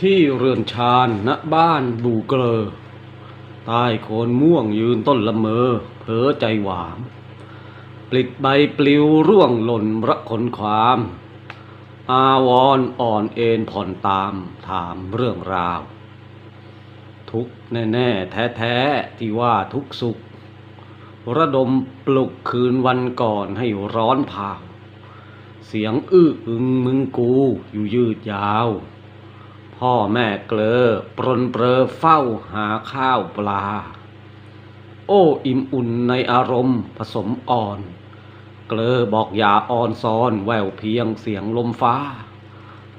ที่เรือนชานณบ้านบูเกลอใต้โคนม่วงยืนต้นละเมอเผลอใจหวามปลิดใบปลิวร่วงหล่นระคนความ อาวรณ์อ่อนเอ็นผ่อนตามถามเรื่องราว ทุกแน่ๆ แท้ๆ ที่ว่าทุกสุข ระดมปลุกคืนวันก่อนให้ร้อนเผาเสียงอื้ออึงมึงกูอยู่ยืดยาว พ่อแม่เกลอปรนเปรอเฝ้าหาข้าวปลา โอ้อิ่มอุ่นในอารมณ์ผสมอ่อน เกลอบอกอย่าอ่อนซ้อนแววเพียงเสียงลมฟ้า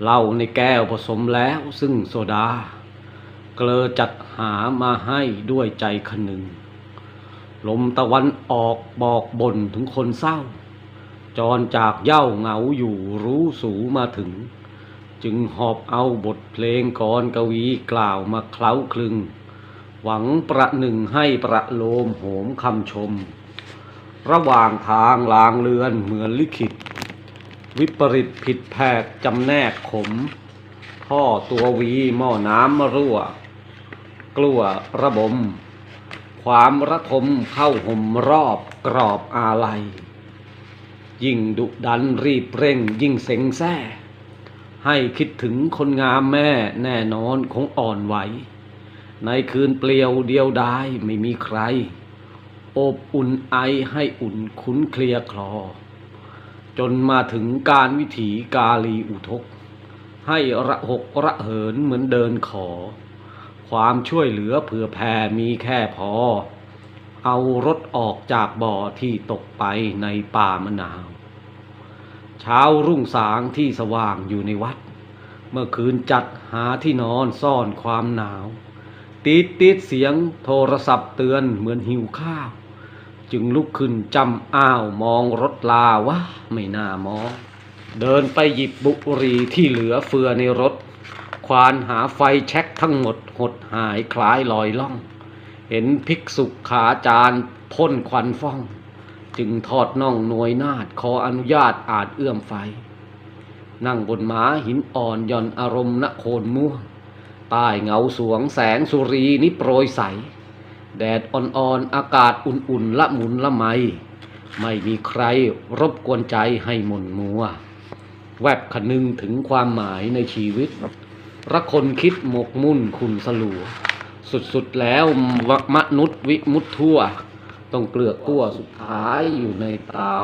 เหล้าในแก้วผสมแล้วซึ่งโซดา เกลอจัดหามาให้ด้วยใจคนึง ลมตะวันออกบอกบ่นถึงคนเศร้า จรจากเย้าเหงาอยู่รู้สูมาถึง จึงหอบเอาบทเพลงกรกวีกล่าวมาเคล้าคลึง หวังประหนึ่งให้ประโลมโหมคำชม ระหว่างทางลางเรือนเหมือนลิขิต วิปริตผิดแผกจำแนกขม พ่อตัววีหม้อน้ำมรั่ว กลัวระบม ความระทมเข้าห่มรอบกรอบอาลัย ยิ่งดุดันรีบเร่งยิ่งเสงแซ่ ให้คิดถึงคนงามแม่แน่นอนคงอ่อนไหว ในคืนเปลี่ยวเดียวดายไม่มีใคร อบอุ่นไอให้อุ่นคุ้นเคลียคลอ จนมาถึงการวิถีกาลีอุทก ให้ระหกระเหินเหมือนเดินขอ ความช่วยเหลือเผื่อแผ่มีแค่พอ เอารถออกจากบ่อที่ตกไปในป่ามะนาว เช้ารุ่งสางที่สว่างอยู่ในวัด เมื่อคืนจัดหาที่นอนซ่อนความหนาวตีดตีดเสียงโทรศัพท์เตือนเหมือนหิวข้าว จึงลุกขึ้นจำอ้าวมองรถลาวะไม่น่ามอง เดินไปหยิบบุหรี่ที่เหลือเฟือในรถ ควานหาไฟแช็กทั้งหมดหดหายคล้ายลอยล่อง เห็นภิกษุขาจารย์พ่นควันฟ้อง จึงทอดน่องหน่วยนาดขออนุญาตอาจเอื้อมไฟ นั่งบนม้าหินอ่อนย่อนอารมณ์ณโคนม่วงใต้เงาสวงแสงสุรีนิโปรยใส แดดอ่อนๆอากาศอุ่นๆละหมุนละไม ไม่มีใครรบกวนใจให้หม่นมัว แวบคนึงถึงความหมายในชีวิตรักคนคิดหมกมุ่นคุณสลัวสุดๆแล้วมนุษย์วิมุตทั่ว ต้องเกลือกกั้วสุดท้ายอยู่ในเตา